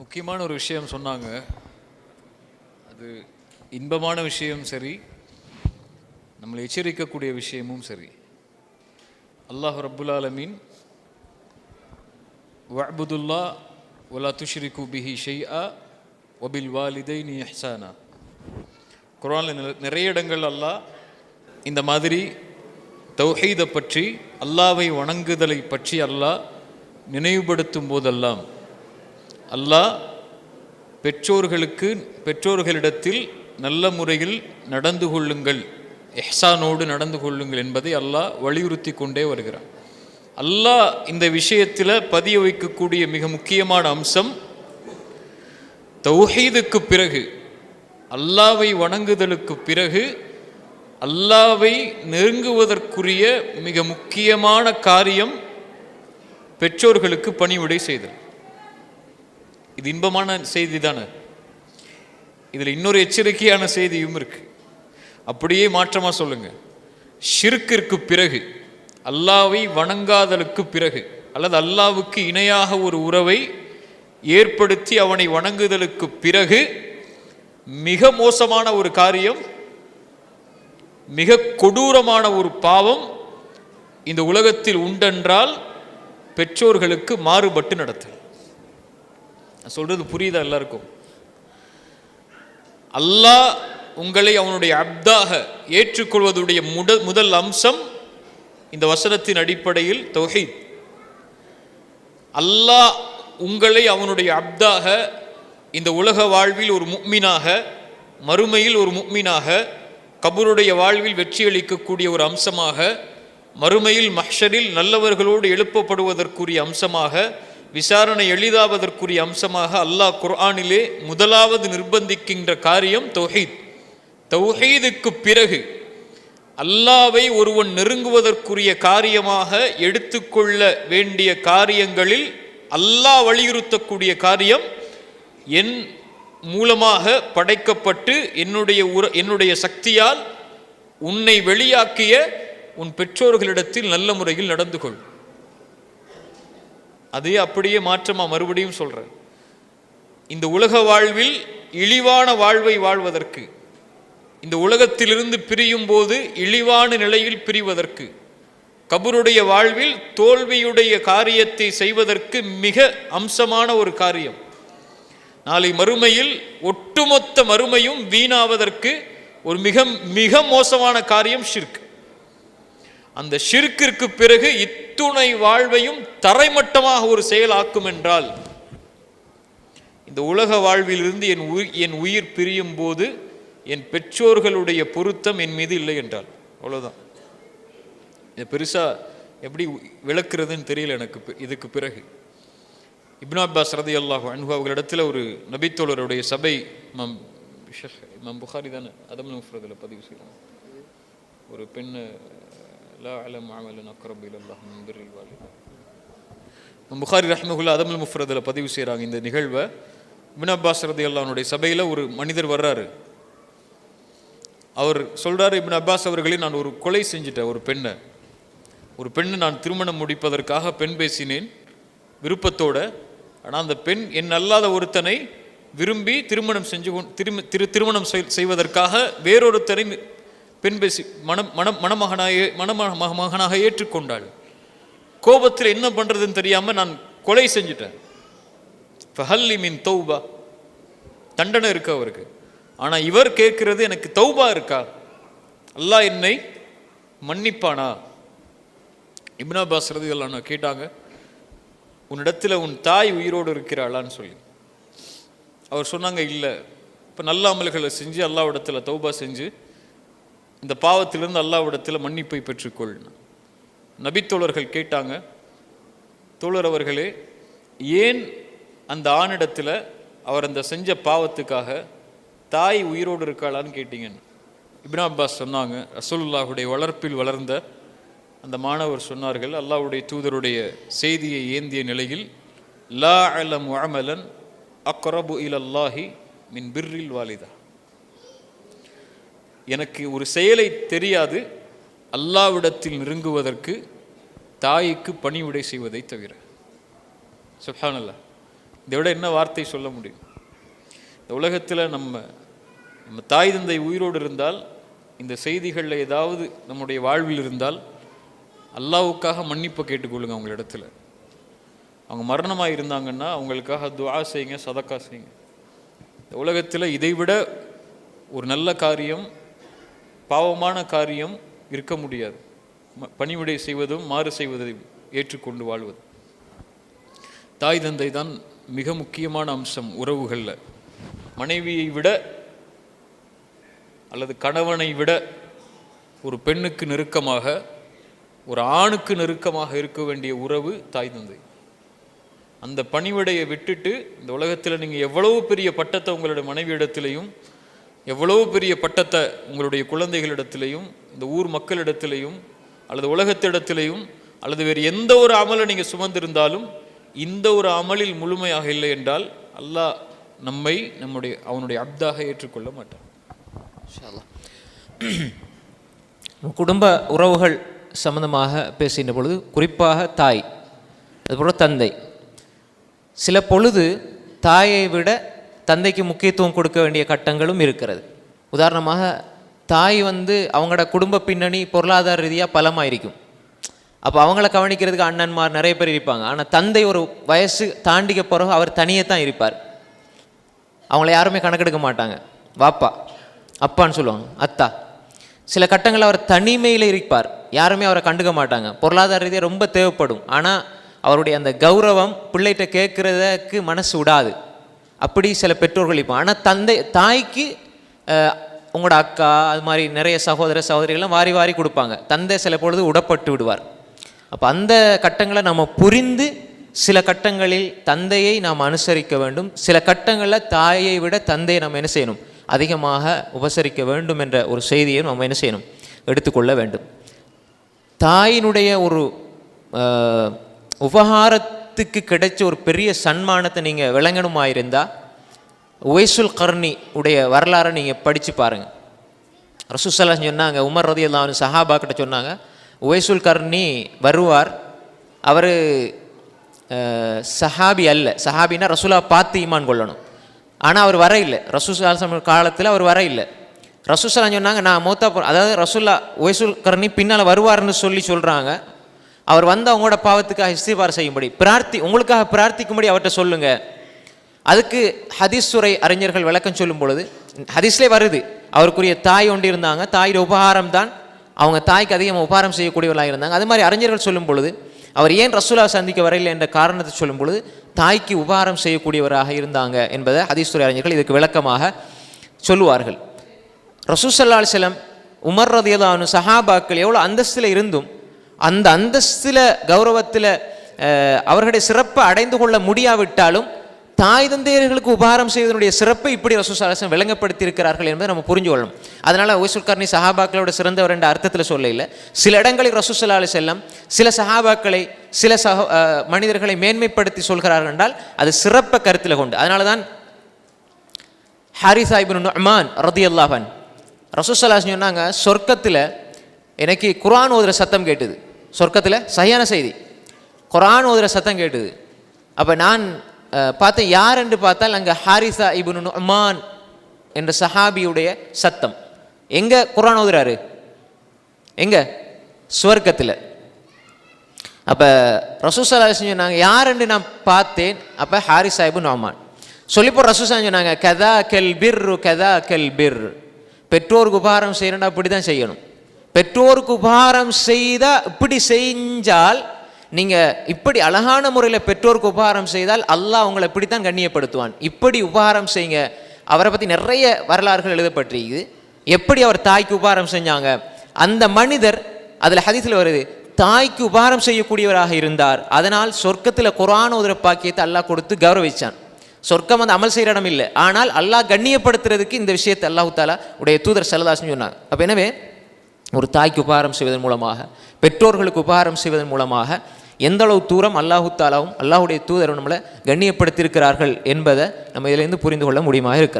முக்கியமான ஒரு விஷயம் சொன்னாங்க. அது இன்பமான விஷயம் சரி நம்மளை எச்சரிக்கக்கூடிய விஷயமும் சரி. அல்லாஹ் ரப்புல் ஆலமீன் வஅபுதுல்லா வலா துஷ்ரிகு பிஹி ஒபில் வாலிதை நீ ஹசானா குர்ஆன்ல நிறைய இடங்கள் அல்லாஹ் இந்த மாதிரி தௌஹீதை பற்றி அல்லாவை வணங்குதலை பற்றி அல்லாஹ் நினைவுபடுத்தும் போதெல்லாம் அல்லாஹ் பெற்றோர்களுக்கு பெற்றோர்களிடத்தில் நல்ல முறையில் நடந்து கொள்ளுங்கள். எஹ்சானோடு நடந்து கொள்ளுங்கள் என்பதை அல்லாஹ் வலியுறுத்தி கொண்டே வருகிறான். அல்லாஹ் இந்த விஷயத்தில் பதிய வைக்கக்கூடிய மிக முக்கியமான அம்சம் தௌஹீதுக்கு பிறகு அல்லாவை வணங்குதலுக்கு பிறகு அல்லாவை நெருங்குவதற்குரிய மிக முக்கியமான காரியம் பெற்றோர்களுக்கு பணிவிடை செய்தல். இது இன்பமான செய்தி தானே? இதில் இன்னொரு எச்சரிக்கையான செய்தியும் இருக்கு. அப்படியே மாற்றமாக சொல்லுங்க. ஷிர்கிற்கு பிறகு அல்லாவை வணங்காதலுக்கு பிறகு அல்லது அல்லாவுக்கு இணையாக ஒரு உறவை ஏற்படுத்தி அவனை வணங்குதலுக்கு பிறகு மிக மோசமான ஒரு காரியம் மிக கொடூரமான ஒரு பாவம் இந்த உலகத்தில் உண்டென்றால் பெற்றோர்களுக்கு மாறுபட்டு நடத்தல். நான் சொல்றது புரியுதா எல்லாருக்கும்? அல்லாஹ் உங்களை அவனுடைய அப்தாக ஏற்றுக்கொள்வதுடைய முதல் முதல் அம்சம் இந்த வசனத்தின் அடிப்படையில் தொகை அல்லாஹ் உங்களை அவனுடைய அப்தாக இந்த உலக வாழ்வில் ஒரு முக்மீனாக மறுமையில் ஒரு முக்மீனாக கபருடைய வாழ்வில் வெற்றியளிக்கக்கூடிய ஒரு அம்சமாக மறுமையில் மஹ்ஷரில் நல்லவர்களோடு எழுப்பப்படுவதற்குரிய அம்சமாக விசாரணை எளிதாவதற்குரிய அம்சமாக அல்லாஹ் குர்ஆனிலே முதலாவது நிர்பந்திக்கின்ற காரியம் தௌஹீத். தௌஹீதுக்கு பிறகு அல்லாவை ஒருவன் நெருங்குவதற்குரிய காரியமாக எடுத்துக்கொள்ள வேண்டிய காரியங்களில் அல்லாஹ் வலியுறுத்தக்கூடிய காரியம் என் மூலமாக படைக்கப்பட்டு என்னுடைய உர என்னுடைய சக்தியால் உன்னை வெளியாக்கிய உன் பெற்றோர்களிடத்தில் நல்ல முறையில் நடந்து கொள். அதே அப்படியே மாற்றமாக மறுபடியும் சொல்கிறேன் இந்த உலக வாழ்வில் இழிவான வாழ்வை வாழ்வதற்கு இந்த உலகத்திலிருந்து பிரியும் போது இழிவான நிலையில் பிரிவதற்கு கபருடைய வாழ்வில் தோல்வியுடைய காரியத்தை செய்வதற்கு மிக அம்சமான ஒரு காரியம். நாளை மறுமையில் ஒட்டுமொத்த மறுமையும் வீணாவதற்கு ஒரு மிக மிக மோசமான காரியம் ஷிர்க். அந்த ஷிர்கிற்கு பிறகு இத்துணை வாழ்வையும் தரைமட்டமாக ஒரு செயலாக்கும் என்றால் இந்த உலக வாழ்விலிருந்து என் உயிர் என் உயிர் பிரியும் போது என் பெற்றோர்களுடைய பொருத்தம் என் மீது இல்லை என்றால் அவ்வளோதான் இதை பெருசாக எப்படி விளக்குறதுன்னு தெரியல எனக்கு இதுக்கு பிறகு. இப்னா அப்பாஸ் ரதி அல்லாஹ் அன்பு அவர்களிடத்தில் ஒரு நபித்தோழருடைய சபை மம் மம் புகாரி தானே அதம் முஃப்ரதில் பதிவு செய்யலாம். ஒரு பெண் லா அலம் அமலன் அக்ரப் புகாரி ரஹ்மகுல்லா அதமல் முஃப்ரதில் பதிவு செய்கிறாங்க இந்த நிகழ்வை. இப்னு அப்பாஸ் ரதி அல்லாஹ்னுடைய சபையில் ஒரு மனிதர் வர்றாரு. அவர் சொல்றாரு இப்னு அப்பாஸ் அவர்களே நான் ஒரு கொலை செஞ்சிட்டேன் ஒரு பெண்ணை. ஒரு பெண்ணை நான் திருமணம் முடிப்பதற்காக பெண் பேசினேன் விருப்பத்தோட. ஆனால் அந்த பெண் என் அல்லாத ஒருத்தனை விரும்பி திருமணம் செஞ்சு திரும திரு திருமணம் செய்- செய்வதற்காக வேறொருத்தரை பெண் பேசி மணம் மணம் மணமகனாக மணம மகனாக ஏற்றுக்கொண்டாள். கோபத்தில் என்ன பண்ணுறதுன்னு தெரியாமல் நான் கொலை செஞ்சிட்டேன். ஃபஹல்லி மின் தௌபா. தண்டனை இருக்கு அவருக்கு. ஆனால் இவர் கேட்கிறது எனக்கு தௌபா இருக்கா? அல்லாஹ் என்னை மன்னிப்பானா? இப்னா பாஸ் ரதியல்லாஹு கேட்டாங்க உன்னிடத்தில் உன் தாய் உயிரோடு இருக்கிறாளான்னு சொல்லி. அவர் சொன்னாங்க இல்லை. இப்போ நல்ல அமல்களை செஞ்சு அல்லாவிடத்தில் தௌபா செஞ்சு இந்த பாவத்திலிருந்து அல்லாவிடத்தில் மன்னிப்பை பெற்றுக்கொள். நபித்தோழர்கள் கேட்டாங்க தோழர் அவர்களே ஏன் அந்த ஆணிடத்தில் அவர் அந்த செஞ்ச பாவத்துக்காக தாய் உயிரோடு இருக்காளான்னு கேட்டீங்கன்னு? இப்னா அப்பாஸ் சொன்னாங்க ரசூலுல்லாஹுடைய வளர்ப்பில் வளர்ந்த அந்த மாணவர் சொன்னார்கள் அல்லாஹுடைய தூதருடைய செய்தியை ஏந்திய நிலையில் லா அலம் அமலன் அக்ரபு இலல்லாஹி மின் பிர்ரில் வாலிதா. எனக்கு ஒரு செயலை தெரியாது. அல்லாவிடத்தில் நெருங்குவதற்கு தாய்க்கு பணிவிடை செய்வதை தவிர. சுப்ஹானல்லாஹ் இதை விட என்ன வார்த்தை சொல்ல முடியும்? இந்த உலகத்தில் நம்ம நம்ம தாய் தந்தை உயிரோடு இருந்தால் இந்த செய்திகளில் ஏதாவது நம்முடைய வாழ்வில் இருந்தால் அல்லாவுக்காக மன்னிப்பு கேட்டுக்கொள்ளுங்க அவங்க இடத்துல. அவங்க மரணமாக இருந்தாங்கன்னா அவங்களுக்காக துவா செய்யுங்க சதக்கா செய்யுங்க. இந்த உலகத்தில் இதைவிட ஒரு நல்ல காரியம் பாவமான காரியம் இருக்க முடியாது. ம- பணிவிடை செய்வதும் மாறு செய்வதையும் ஏற்றுக்கொண்டு வாழ்வது. தாய் தந்தை தான் மிக முக்கியமான அம்சம் உறவுகளில். மனைவியை விட அல்லது கணவனை விட ஒரு பெண்ணுக்கு நெருக்கமாக ஒரு ஆணுக்கு நெருக்கமாக இருக்க வேண்டிய உறவு தாய் தந்தை. அந்த பணிவிடையை விட்டுட்டு இந்த உலகத்தில் நீங்கள் எவ்வளவு பெரிய பட்டத்தை உங்களுடைய மனைவியிடத்திலையும் எவ்வளவு பெரிய பட்டத்தை உங்களுடைய குழந்தைகளிடத்திலையும் இந்த ஊர் மக்களிடத்திலையும் அல்லது உலகத்திடத்திலையும் அல்லது வேறு எந்த ஒரு அமலை நீங்கள் சுமந்திருந்தாலும் இந்த ஒரு அமலில் முழுமையாக இல்லை என்றால் அல்லாஹ் நம்மை நம்முடைய அவனுடைய அப்தாக ஏற்றுக்கொள்ள மாட்டான் அல்லாஹ். குடும்ப உறவுகள் சம்பந்தமாக பேசுகின்ற பொழுது குறிப்பாக தாய் அதுபோல் தந்தை சில பொழுது தாயை விட தந்தைக்கு முக்கியத்துவம் கொடுக்க வேண்டிய கட்டங்களும் இருக்கிறது. உதாரணமாக தாய் வந்து அவங்களோட குடும்ப பின்னணி பொருளாதார ரீதியாக பலமாக இருக்கும் அப்போ அவங்கள கவனிக்கிறதுக்கு அண்ணன்மார் நிறைய பேர் இருப்பாங்க. ஆனால் தந்தை ஒரு வயசு தாண்டிக்க பிறகு அவர் தனியே தான் இருப்பார். அவங்கள யாருமே கணக்கெடுக்க மாட்டாங்க. வாப்பா அப்பான்னு சொல்லுவாங்க அத்தா. சில கட்டங்களில் அவர் தனிமையில் இருப்பார். யாருமே அவரை கண்டுக்க மாட்டாங்க. பொருளாதார ரீதியாக ரொம்ப தேவைப்படும். ஆனால் அவருடைய அந்த கௌரவம் பிள்ளைகிட்ட கேட்குறதுக்கு மனசு விடாது அப்படி சில பெற்றோர்கள் இப்போ ஆனால் தந்தை தாய்க்கு உங்களோட அக்கா அது மாதிரி நிறைய சகோதர சகோதரிகள்லாம் வாரி வாரி கொடுப்பாங்க. தந்தை சில பொழுது உடப்பட்டு விடுவார். அப்போ அந்த கட்டங்களை நம்ம புரிந்து சில கட்டங்களில் தந்தையை நாம் அனுசரிக்க வேண்டும். சில கட்டங்களில் தாயை விட தந்தையை நம்ம என்ன செய்யணும்? அதிகமாக உபசரிக்க வேண்டும் என்ற ஒரு செய்தியை நம்ம என்ன செய்யணும்? எடுத்துக்கொள்ள வேண்டும். தாயினுடைய ஒரு அஹ், உபகாரத்துக்கு கிடைச்ச ஒரு பெரிய சன்மானத்தை நீங்கள் விளங்கணுமாயிருந்தால் இருந்தால் கர்ணி உடைய வரலாறை நீங்கள் படித்து பாருங்கள் ரசூசல்லா சொன்னாங்க உமர் ரதி அல்லாவின் சஹாபா கிட்ட சொன்னாங்க ஒய்சுல் கர்ணி வருவார் அவர் சஹாபி அல்ல. சஹாபின்னா ரசூலா பார்த்து ஈமான் கொள்ளணும். ஆனால் அவர் வர இல்லை. ரசூசல்லா காலத்தில் அவர் வர இல்லை. ரசூசல்லா சொன்னாங்க நான் மூத்தா அதாவது ரசூல்லா ஒய்சுல் கர்ணி பின்னால் வருவார்னு சொல்லி சொல்கிறாங்க அவர் வந்து அவங்களோட பாவத்துக்காக இஸ்திபார் செய்யும்படி. பிரார்த்தி உங்களுக்காக பிரார்த்திக்கும்படி அவர்கிட்ட சொல்லுங்கள் அதுக்கு ஹதீஸ் துறை அறிஞர்கள் விளக்கம் சொல்லும் பொழுது ஹதீஸ்லே வருது அவருக்குரிய தாய் ஒன்று இருந்தாங்க தாயோட உபகாரம் தான் அவங்க தாய்க்கு அதிகமாக உபகாரம் செய்யக்கூடியவர்களாக இருந்தாங்க. அது மாதிரி அறிஞர்கள் சொல்லும் பொழுது அவர் ஏன் ரசூலா சந்திக்க வரையில் என்ற காரணத்தை சொல்லும் பொழுது தாய்க்கு உபகாரம் செய்யக்கூடியவராக இருந்தாங்க என்பதை ஹதீஸ்துறை அறிஞர்கள் இதுக்கு விளக்கமாக சொல்லுவார்கள். ரசூசல்லா செல்லம் உமர் ரதியதானு சஹாபாக்கள் எவ்வளோ அந்தஸ்தில் இருந்தும் அந்த அந்தஸ்தில் கௌரவத்தில் அவர்களுடைய சிறப்பை அடைந்து கொள்ள முடியாவிட்டாலும் தாய் தந்தையர்களுக்கு உபகாரம் செய்வதனுடைய சிறப்பை இப்படி ரசூசாலசன் விளங்கப்படுத்தியிருக்கிறார்கள் என்பதை நம்ம புரிஞ்சு கொள்ளணும். அதனால் ஒய்சுல்கார்னி சஹாபாக்களோட சிறந்தவர் என்ற அர்த்தத்தில் சொல்ல இல்லை. சில இடங்களில் ரசூசல்லா செல்லம் சில சஹாபாக்களை சில சக மனிதர்களை மேன்மைப்படுத்தி சொல்கிறார்கள் என்றால் அது சிறப்பை கருத்தில் கொண்டு. அதனால தான் ஹாரிசா அமான் ரதி அல்லாஹன் ரசூசல்லாஸ் சொன்னாங்க சொர்க்கத்தில் எனக்கு குரான் ஓதுற சத்தம் கேட்டுது. சொர்க்கத்தில் சரியான செய்தி. குரான் ஓதுற சத்தம் கேட்டுது. அப்போ நான் பார்த்தேன் யார் என்று பார்த்தால் அங்கே ஹாரிசா இப்னு நுஅமான் என்ற சஹாபியுடைய சத்தம். எங்கே குரான் ஓதுறாரு? எங்கே? சுவர்க்கத்தில். அப்போ ரசூசலா சொன்னாங்க யாருன்னு நான் பார்த்தேன்? அப்போ ஹாரி சாஹிபு நோமான். சொல்லிப்போ ரசூசா சொன்னாங்க கதா கெல் பிர் கதா கெல் பிர் பெற்றோருக்கு உபகாரம் செய்யணும்னா அப்படி தான் செய்யணும். பெற்றோருக்கு உபகாரம் செய்தால் இப்படி செஞ்சால் நீங்கள் இப்படி அழகான முறையில் பெற்றோருக்கு உபகாரம் செய்தால் அல்லாஹ் உங்களை இப்படித்தான் கண்ணியப்படுத்துவான். இப்படி உபகாரம் செய்யுங்க அவரை பற்றி நிறைய வரலாறுகள் எழுதப்பட்டிருக்குது. எப்படி அவர் தாய்க்கு உபகாரம் செஞ்சாங்க? அந்த மனிதர் அதில் ஹதீஸில் வருது தாய்க்கு உபகாரம் செய்யக்கூடியவராக இருந்தார். அதனால் சொர்க்கத்தில் குரான் உதிர பாக்கியத்தை அல்லாஹ் கொடுத்து கௌரவிச்சான். சொர்க்கம் வந்து அமல் செய்கிற இடம் இல்லை. ஆனால் அல்லாஹ் கண்ணியப்படுத்துறதுக்கு இந்த விஷயத்தை அல்லாஹு தாலா உடைய தூதர் செல்லதாசன் சொன்னாங்க அப்போ எனவே ஒரு தாய்க்கு உபகாரம் செய்வதன் மூலமாக பெற்றோர்களுக்கு உபகாரம் செய்வதன் மூலமாக எந்தளவு தூரம் அல்லாஹு தாலாவும் அல்லாஹுடைய தூதரும் நம்மளை கண்ணியப்படுத்தியிருக்கிறார்கள் என்பதை நம்ம இதிலேருந்து புரிந்து கொள்ள முடியுமாக இருக்கிறது.